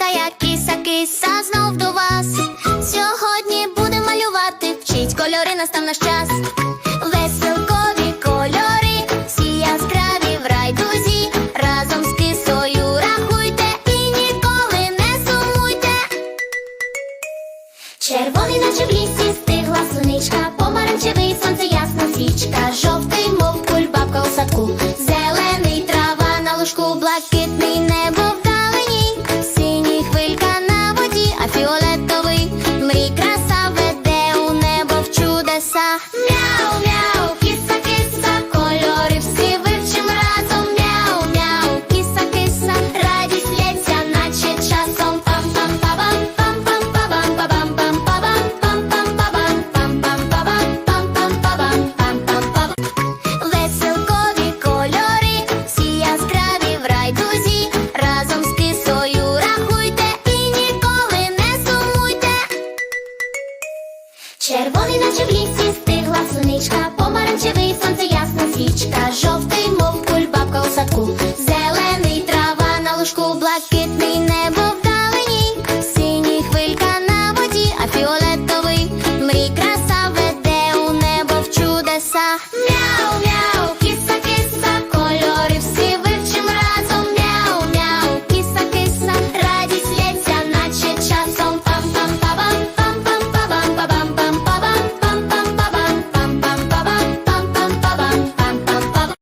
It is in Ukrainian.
малята, я кіса, кіса знов до вас. Сьогодні будемо малювати, вчить кольори настав наш час. Веселкові кольори, всі яскраві в райдузі. Разом з кисою рахуйте і ніколи не сумуйте. Червоний, наче в лісі стих. Червоний, наче в лісі, стигла суничка, помаранчевий сонце ясна свічка, жовтий, мов кульбабка у садку, зелений трава на лужку, блакитний